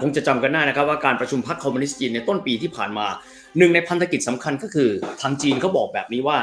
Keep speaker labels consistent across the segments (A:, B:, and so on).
A: คงจะจำกันได้นะครับว่าการประชุมพรรคคอมมิวนิสต์จีนในต้นปีที่ผ่านมาหนึ่งในพันธกิจสำคัญก็คือทางจีนเขาบอกแบบนี้ว่า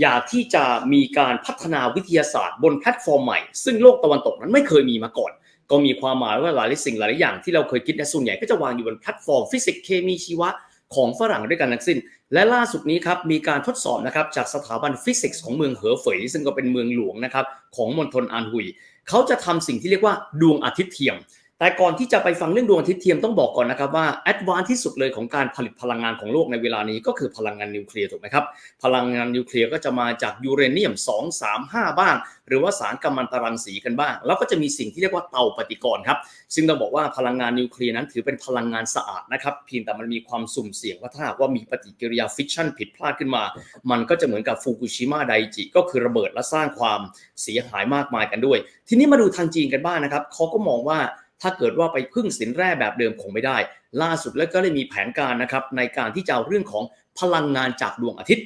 A: อยากที่จะมีการพัฒนาวิทยาศาสตร์บนแพลตฟอร์มใหม่ ซึ่งโลกตะวันตกนั้นไม่เคยมีมาก่อน ก็มีความหมายว่าหลายสิ่งหลายอย่างที่เราเคยคิดในส่วนใหญ่ก็จะวางอยู่บนแพลตฟอร์มฟิสิกส์เคมีชีวะของฝรั่งด้วยกันทั้งสิ้น และล่าสุดนี้ครับมีการทดสอบนะครับจากสถาบันฟิสิกส์ของเมืองเหอเฟยซึ่งก็เป็นเมืองหลวงนะครับของมณฑลอานหุยเขาจะทำสิ่งที่เรียกว่าดวงอาทิตย์เทียม แต่ก่อนที่จะไปฟังเรื่องดวงอาทิตย์เทียมต้องบอกก่อนนะครับว่าแอดวานที่สุดเลยของการผลิตพลังงานของโลกในเวลานี้ก็คือพลังงานนิวเคลียร์ถูกไหมครับ พลังงานนิวเคลียร์ก็จะมาจากยูเรเนียม 2 3 5 บ้าง หรือว่าสารกัมมันตรังสีกันบ้าง แล้วก็จะมีสิ่งที่เรียกว่าเตาปฏิกรณ์ครับ ซึ่งต้องบอกว่าพลังงานนิวเคลียร์นั้นถือเป็นพลังงานสะอาดนะครับเพียงแต่มันมีความสุ่มเสี่ยงว่าถ้าหากว่ามีปฏิกิริยาฟิชชันผิดพลาดขึ้นมา มันก็จะเหมือนกับฟุกุชิมะไดจิก็คือระเบิดและสร้างความเสียหายมากมายกันด้วย ทีนี้มาดูทางจีนกันบ้างนะครับเขาก็มองว่า ถ้าเกิดว่าไปพึ่งสินแร่แบบเดิมคงไม่ได้ ล่าสุดแล้วก็ได้มีแผนการนะครับในการที่จะเอาเรื่องของพลังงานจากดวงอาทิตย์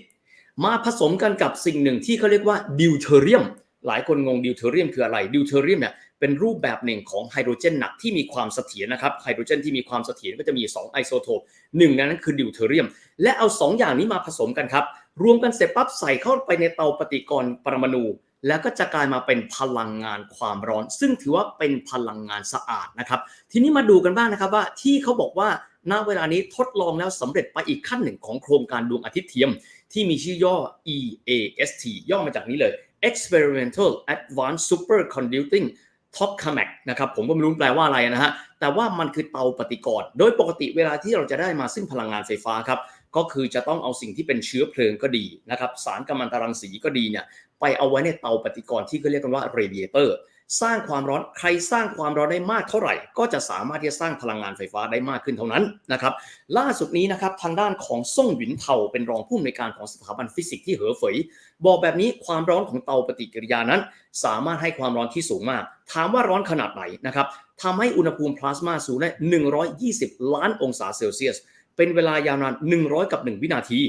A: มาผสมกันกับสิ่งหนึ่งที่เขาเรียกว่าดิวเทอเรียม หลายคนงงดิวเทอเรียมคืออะไรดิวเทอเรียมเนี่ยเป็นรูปแบบหนึ่งของไฮโดรเจนหนักที่มีความเสถียรนะครับไฮโดรเจนที่มีความเสถียรก็จะมี 2 ไอโซโทปหนึ่งในนั้นคือดิวเทอเรียม และเอา 2 อย่างนี้มาผสมกันครับรวมกันเสร็จปั๊บใส่เข้าไปในเตาปฏิกรณ์ปรมาณู แล้วก็จะกลายมาเป็นพลังงานความร้อน ซึ่งถือว่าเป็นพลังงานสะอาดนะครับ ทีนี้มาดูกันบ้างนะครับว่าที่เขาบอกว่าณเวลานี้ทดลองแล้วสำเร็จไปอีกขั้นหนึ่งของโครงการดวงอาทิตย์เทียม ที่มีชื่อย่อ EAST ย่อมาจากนี้เลย Experimental Advanced Superconducting Tokamak นะครับผมก็ไม่รู้แปลว่าอะไรนะฮะ แต่ว่ามันคือเตาปฏิกรณ์ โดยปกติเวลาที่เราจะได้มาซึ่งพลังงานไฟฟ้าครับ ก็คือจะต้องเอาสิ่งที่เป็นเชื้อเพลิงก็ดีนะครับสารกัมมันตรังสีก็ดีเนี่ยไปเอาไว้ในเตาปฏิกรณ์ที่เขาเรียกกันว่า radiator สร้างความร้อนใครสร้างความร้อนได้มากเท่าไหร่ ก็จะสามารถที่จะสร้างพลังงานไฟฟ้าได้มากขึ้นเท่านั้นนะครับล่าสุดนี้นะครับทางด้านของซ่งหวินเทาเป็นรองผู้อำนวยการของสถาบันฟิสิกส์ที่เหอเฟยบอกแบบนี้ความร้อนของเตาปฏิกิริยานั้น สามารถให้ความร้อนที่สูงมาก ถามว่าร้อนขนาดไหนนะครับทำให้อุณหภูมิพลาสมาสูงได้ 120 ล้านองศาเซลเซียส เป็นเวลายาวนาน 100 กับ 1 วินาที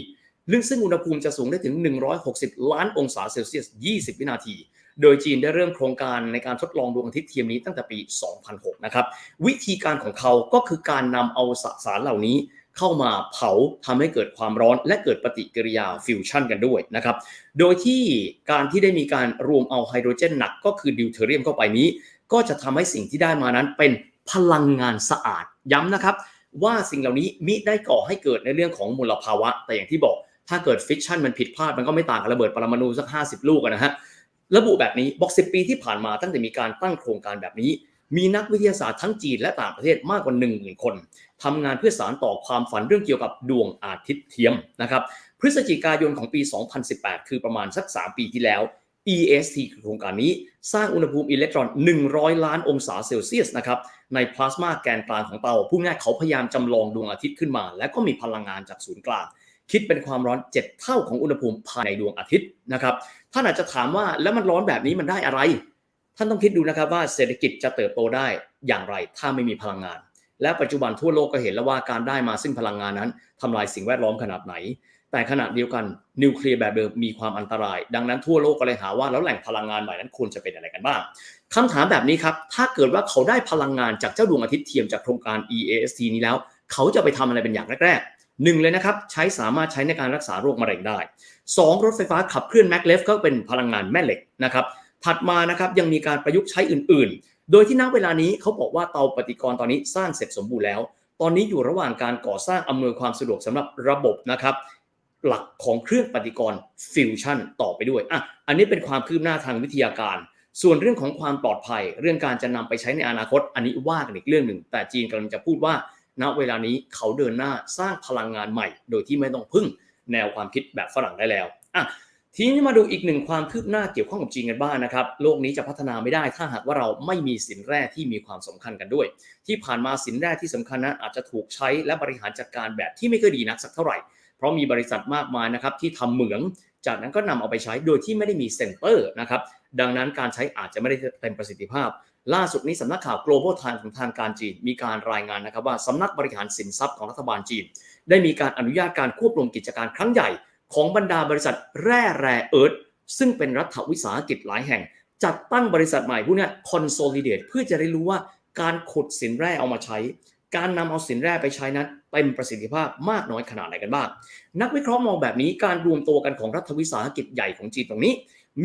A: ลึกซึ่งอุณหภูมิจะสูงได้ถึง 160 ล้านองศาเซลเซียส 20 วินาที โดยจีนได้เริ่มโครงการในการทดลองดวงอาทิตย์เทียมนี้ตั้งแต่ปี 2006 นะครับ วิธีการของเขาก็คือการนำเอาสสารเหล่านี้เข้ามาเผาทำให้เกิดความร้อนและเกิดปฏิกิริยาฟิวชั่นกันด้วยนะครับ โดยที่การที่ได้มีการรวมเอาไฮโดรเจนหนักก็คือดิวเทเรียมเข้าไปนี้ ก็จะทำให้สิ่งที่ได้มานั้นเป็นพลังงานสะอาดย้ำนะครับ ว่าสิ่งเหล่านี้มิได้ก่อให้เกิดในเรื่องของมลภาวะ แต่อย่างที่บอกถ้าเกิดฟิชชั่นมันผิดพลาดมันก็ไม่ต่างกับระเบิดปรมาณูสัก 50 ลูกนะฮะระบุแบบนี้บอก10ปีที่ผ่านมาตั้งแต่มีการตั้งโครงการแบบนี้ มีนักวิทยาศาสตร์ทั้งจีนและต่างประเทศมากกว่า 1 0,000 คนทำงานเพื่อสารต่อความฝันเรื่องเกี่ยวกับดวงอาทิตย์เทียมนะครับพฤศจิกายนของปี 2018 คือประมาณสัก 3 ปีที่แล้ว EST คือโครงการนี้สร้างอุณหภูมิอิเล็กตรอน 100 ล้านองศาเซลเซียสนะครับ ในพลาสมาแกนกลางของเตาพูดง่ายเขาพยายามจำลองดวงอาทิตย์ขึ้นมา และก็มีพลังงานจากศูนย์กลาง คิดเป็นความร้อน 7 เท่าของอุณหภูมิภายในดวงอาทิตย์นะครับท่านอาจจะถามว่าแล้วมันร้อนแบบนี้มันได้อะไร ท่านต้องคิดดูนะครับว่าเศรษฐกิจจะเติบโตได้อย่างไร ถ้าไม่มีพลังงาน และปัจจุบันทั่วโลกก็เห็นแล้วว่าการได้มาซึ่งพลังงานนั้นทำลายสิ่งแวดล้อมขนาดไหน แต่ขณะเดียวกันนิวเคลียร์แบบเดิมมีความอันตราย ดังนั้นทั่วโลกก็เลยหาว่าแล้วแหล่งพลังงานใหม่นั้นควรจะเป็นอะไรกันบ้างคำถามแบบนี้ครับ ถ้าเกิดว่าเขาได้พลังงานจากเจ้าดวงอาทิตย์เทียมจากโครงการ EAST นี้แล้ว เขาจะไปทำอะไรเป็นอย่างแรกๆหนึ่งเลยนะครับ ใช้สามารถใช้ในการรักษาโรคมะเร็งได้ 2 รถไฟฟ้าขับเคลื่อนแมกเลฟก็เป็นพลังงานแม่เหล็กนะครับถัดมานะครับยังมีการประยุกต์ใช้อื่น ๆ โดยที่ณเวลานี้เขาบอกว่าเตาปฏิกรณ์ตอนนี้สร้างเสร็จสมบูรณ์แล้ว ตอนนี้อยู่ระหว่างการก่อสร้างอำนวยความสะดวกสำหรับระบบนะครับ หลักของเครื่องปฏิกรณ์ฟิวชั่นต่อไปด้วยอะอันนี้เป็นความคืบหน้าทางวิทยาการ ส่วนเรื่องของความปลอดภัย เรื่องการจะนำไปใช้ในอนาคต อันนี้ว่ากันอีกเรื่องหนึ่ง แต่จีนกำลังจะพูดว่า ณเวลานี้เขาเดินหน้าสร้างพลังงานใหม่ โดยที่ไม่ต้องพึ่งแนวความคิดแบบฝรั่งได้แล้วอะทีนี้มาดูอีกหนึ่งความคืบหน้าเกี่ยวข้องกับจีนกันบ้างนะครับ โลกนี้จะพัฒนาไม่ได้ถ้าหากว่าเราไม่มีสินแร่ที่มีความสำคัญกันด้วย ที่ผ่านมาสินแร่ที่สำคัญนั้นอาจจะถูกใช้และบริหารจัดการแบบที่ไม่ค่อยดีนักสักเท่าไหร่ เพราะมีบริษัทมากมายนะครับที่ทำเหมือง จากนั้นก็นำเอาไปใช้โดยที่ไม่ได้มีเซ็นเตอร์นะครับดังนั้นการใช้อาจจะไม่ได้เต็มประสิทธิภาพ ล่าสุดนี้สำนักข่าว global time ของทางการจีน มีการรายงานนะครับว่าสำนักบริหารสินทรัพย์ของรัฐบาลจีน ได้มีการอนุญาตการควบรวมกิจการครั้งใหญ่ ของบรรดาบริษัทแร่แร่เอิร์ธซึ่งเป็นรัฐวิสาหกิจหลายแห่ง จัดตั้งบริษัทใหม่พวกนี้ consolidate เพื่อจะได้รู้ว่าการขุดสินแร่เอามาใช้ การนำเอาสินแร่ไปใช้นั้น เต็มประสิทธิภาพมากน้อยขนาดไหนกันบ้าง นักวิเคราะห์มองแบบนี้การรวมตัวกันของรัฐวิสาหกิจใหญ่ของจีนตรงนี้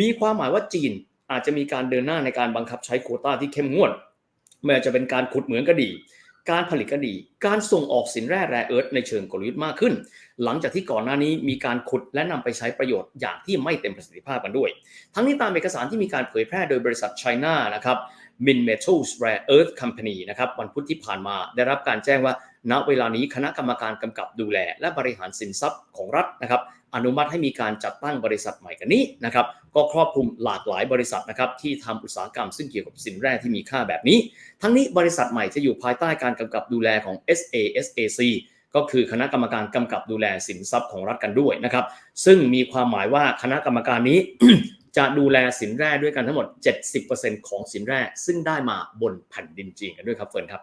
A: มีความหมายว่าจีนอาจจะมีการเดินหน้าในการบังคับใช้โควต้าที่เข้มงวดไม่ว่าจะเป็นการขุดเหมืองก็ดี การผลิตก็ดี การส่งออกสินแร่แร่เอิร์ธในเชิงกลยุทธ์มากขึ้น หลังจากที่ก่อนหน้านี้มีการขุดและนำไปใช้ประโยชน์อย่างที่ไม่เต็มประสิทธิภาพกันด้วย ทั้งนี้ตามเอกสารที่มีการเผยแพร่โดยบริษัท China นะครับ Min Metals Rare Earth Company นะครับวันพุธที่ผ่านมาได้รับการแจ้งว่า ณเวลานี้คณะกรรมการกำกับดูแล และบริหารสินทรัพย์ของรัฐนะครับอนุมัติให้มีการจัดตั้งบริษัทใหม่กันนี้นะครับก็ครอบคลุมหลากหลายบริษัทนะครับที่ทำอุตสาหกรรมซึ่งเกี่ยวกับสินแร่ที่มีค่าแบบนี้ ทั้งนี้บริษัทใหม่จะอยู่ภายใต้การกำกับดูแลของ SASAC ก็คือคณะกรรมการกำกับดูแลสินทรัพย์ของรัฐกันด้วยนะครับซึ่งมีความหมายว่าคณะกรรมการนี้ จะดูแลสินแร่ด้วยกันทั้งหมด 70%ของสินแร่ซึ่งได้มาบนแผ่นดินจีนกันด้วยครับเฟิร์นครับ